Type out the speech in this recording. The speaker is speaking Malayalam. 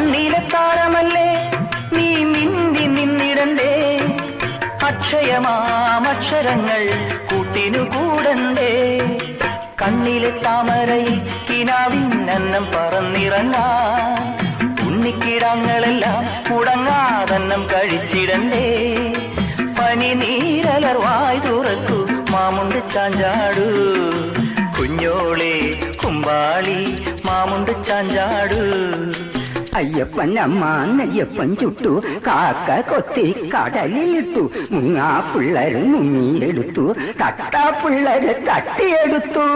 മണ്ണിലെ താരമല്ലേ? നീ മിന്തി നിന്നിടണ്ടേ? അക്ഷയമാമക്ഷരങ്ങൾ കൂട്ടിനു കൂടണ്ടേ? കണ്ണിലെ താമരയിൽ കിനാവിൻ അന്നം പറന്നിറങ്ങാൻ ഉണ്ണിക്കിടങ്ങളെല്ലാം കുടങ്ങാതെന്നം കഴിച്ചിടണ്ടേ? പനി നീരലർവായി തുറക്കൂ മാമുണ്ട് ചാഞ്ചാടു. കുഞ്ഞോളെ കുമ്പാളി മാമുണ്ട് ചാഞ്ചാടു. അയ്യപ്പൻ അമ്മ നെയ്യപ്പൻ ചുട്ടു കാക്ക കൊത്തി കടലിലിട്ടു മുങ്ങാ പിള്ളേര് മുങ്ങിയെടുത്തു തട്ടാ പിള്ളേര് തട്ടിയെടുത്തു